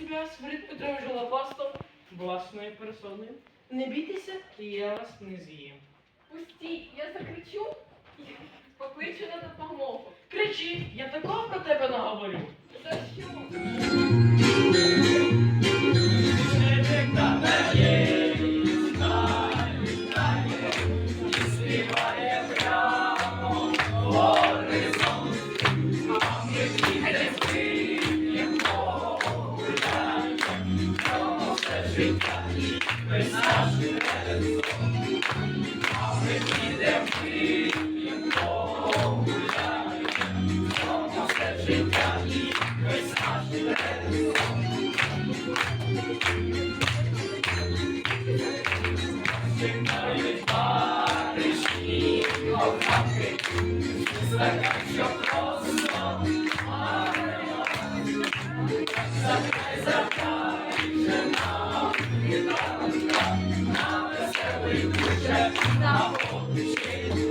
себя Свирид Петрович Голопастов власною персоною. Не бійтеся, я вас не з'їм. Пустіть, я закричу і покличу на допомогу. Кричи, я такого про тебе наговорю. Now it's that we wish that. Now all the shades.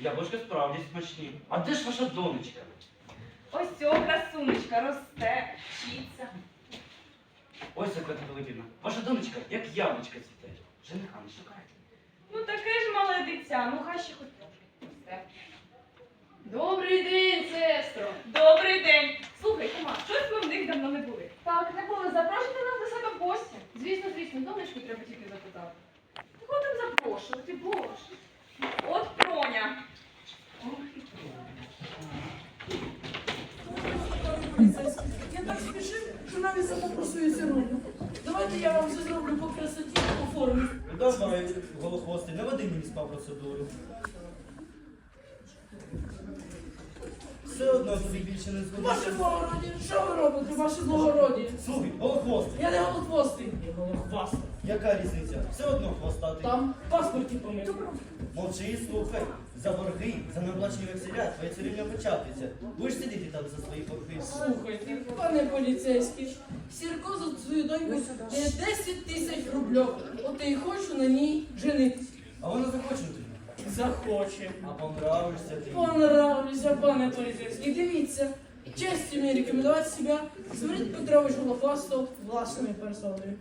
Яблучка справді смачні. А де ж ваша донечка? Ось цього красунечка росте, вчиться. Ось Свята Пилипівна, ваша донечка, як яблучка цвіте. Жениха не шукаєте. Ну таке ж мале дитя, ну хай ще хоч трошки росте. Добрий день, сестро. Добрий день! Слухай, Тома, щось ми в них давно не були. Так, не було. Запрошуйте нас до себе в гості. Звісно, звісно, донечку треба тільки запитати. Кого там запрошувати, боже? От Проня. Я так спішив, що навіть запопросуюся ровно. Давайте я вам все зроблю по красоті, по формі. Давай, голохвостий, наведи мені спа процедуру. Все одно тобі більше не Ваше згодиться. благородіє, що ви робите, ваше благородіє? Слухай, голохвостий, Я не голохвостий. Голохваста. яка різниця? Все одно хвостатий. Там в паспорті помив. Мовчи і слухай. За борги, за неоплачені векселя, твоя царівня початиться. Будеш сидіти там за свої борги. Слухайте, пане поліцейський, Сірко за свою доньку дає 10 тисяч рубльов. От я і хочу на ній женитись. А вона захоче тобі. Захоче. А понравишся ти. Понравлюся, пане поліцейський. Дивіться, честь мені рекомендувати себе Свирид Петрович Голофастов власною персоною.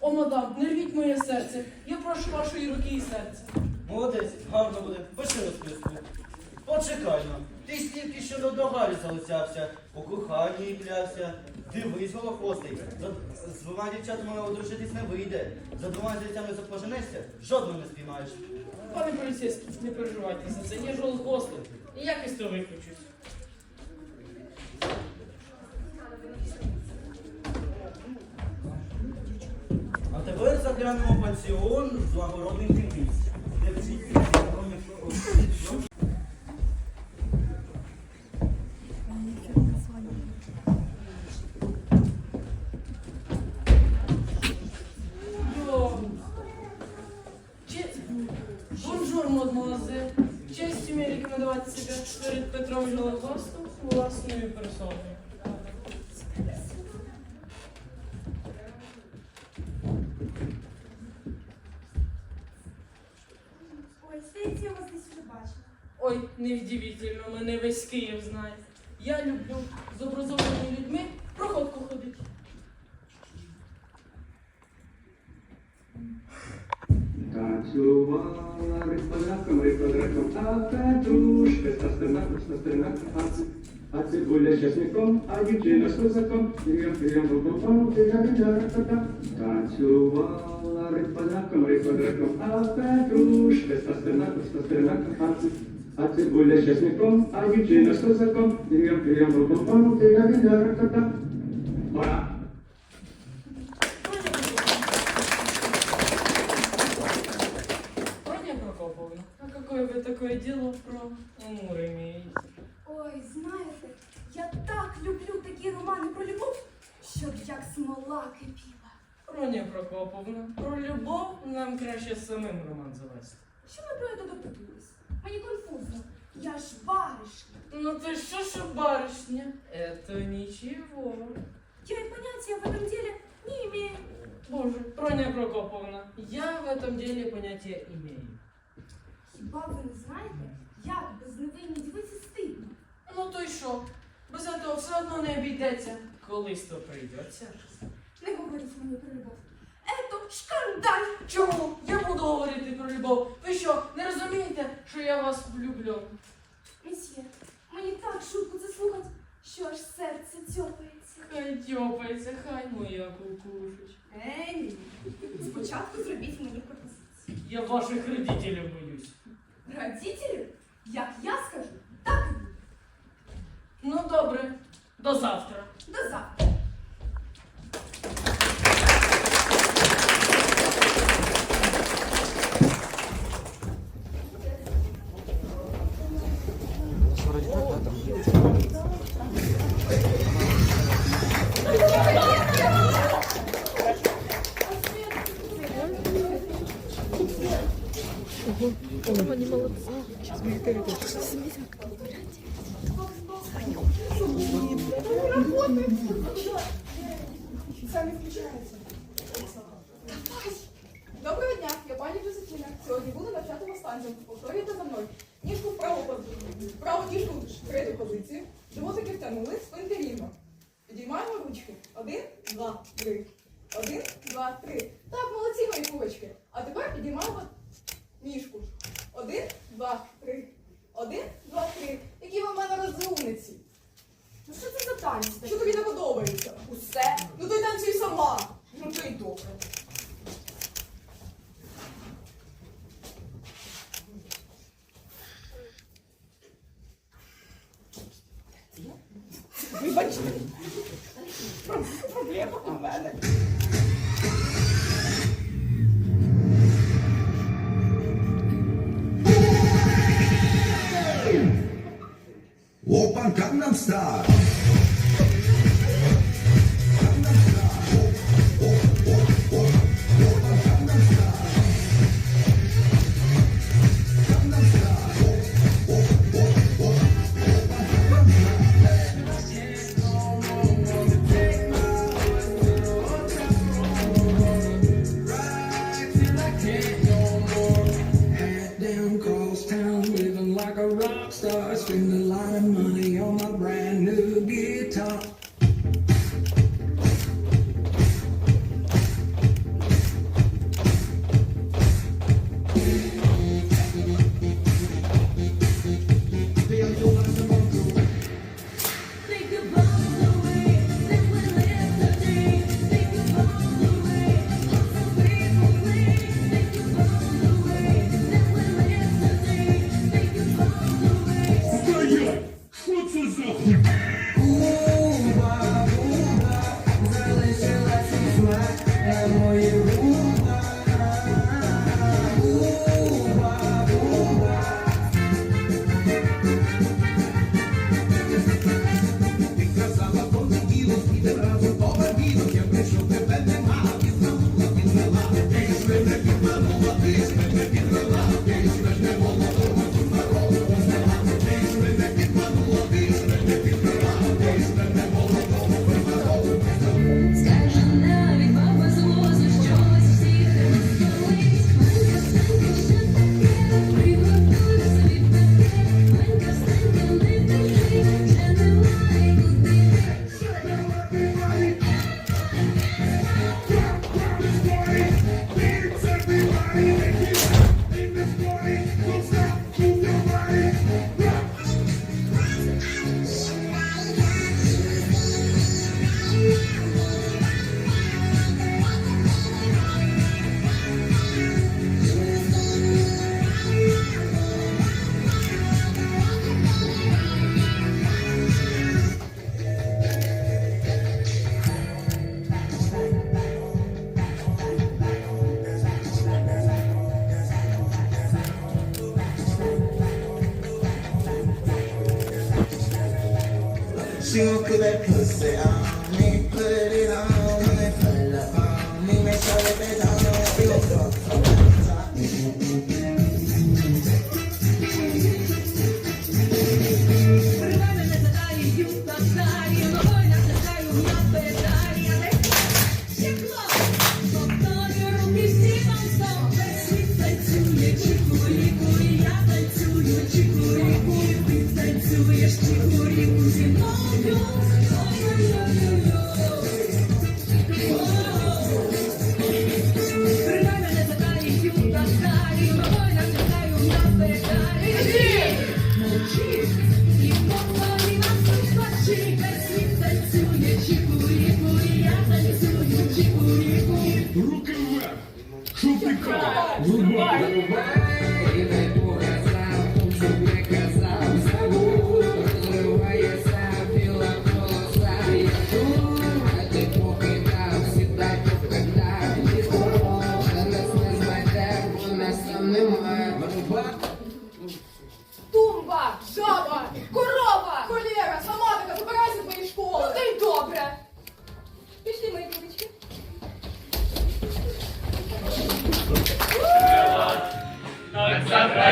О, мадам, не рвіть моє серце. Я прошу вашої руки і серця. Молодець, гарно буде. Пиши розписку. Почекай нам. Ти стільки що до догарі залицявся, у коханні клявся. Дивись, голохвостий. За, з двома дівчатами одружитись не вийде. За двома дівчатами запоженешся, жодного не спіймаєш. Пане поліцейський, не переживайте за це, я ж голохвостий. І якось то виключусь. А тепер заглянемо в пансіон з благородним кимось. Бонжур, мадемуазель. Честь мені рекомендувати себе перед Петрович Голохвостом власною персоною. Невдивительно, мене весь Київ знає. Я люблю з образованими людьми проходку ходити. Танцювала рибадраком, рибадраком, а Петрушка з пастернаком, з пастернаком, а ц- а цибуля з часником, а дівчина з козаком, трям трям бом та Танцювала рибадраком, рибадраком, а Петрушка з пастернаком, з пастернаком, а ц- а цибуля з часником, а дівчина з козаком, трям трям бом та Пора. Аня Прокоповна, а какое вы такое дело про Амур имеете? Ой, знаєте, я так люблю такі романи про любов, щоб як смола кипіла. Роня Прокоповна, про любов нам краще самим роман завести. Що ми про це допитувались? Мені конфузно. Я ж баришня. Ну ты что ж, барышня, это ничего. Я и понятия в этом деле не имею. Боже, Роня Прокоповна, я в этом деле понятия имею. Хіба ви не знаєте, як без невинні дівиці стидно? Ну то й що? Без этого все одно не обійдеться. Колись то прийдеться. Не говоріть мені про любов. Ето шкандаль! Чому? Я буду говорити про любов. Ви що, не розумієте, що я вас влюблю? Месьє, мені так шутко це слухать, що аж серце цьопається. Хай тьопається, хай моя кукушечка. Е, ні. Спочатку зробіть мені пропозицію. Я ваших родителів боюсь. Родителів, як я скажу, так і буде. Ну добре, до завтра. До завтра. Доброго дня, я пані Жозефіна. Сьогодні буду навчати вас танцям. Повторюйте за мною. Ніжку вправо позицію. Вправо ніжку в третю позицію. Животики втягнули, спинки рівно. Підіймаємо ручки. Один, два, три. Один, два, три. Так, молодці мої кулочки. А тепер підіймаємо ніжку. Один, два, три. Один, два, три. Які ви в мене розумниці. Ну що це за танці? Open Gangnam Style. She gon' put that pussy on me, put it on. Руки вверх! Шутика! Рубай!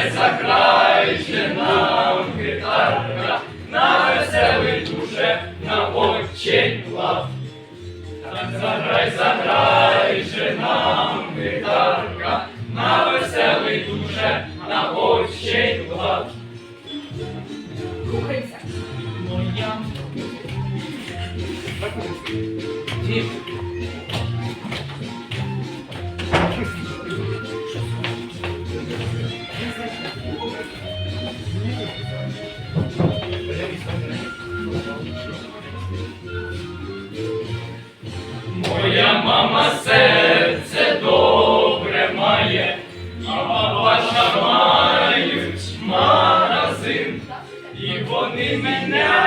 Хай закрайше нам гитарка, на веселий душе, на очень плав. Так заграй, заграй же нам гитарка, на веселий душе, на очень плав. Рухайся. Моя. Дівчинка. наша мають магазин, і вони мене.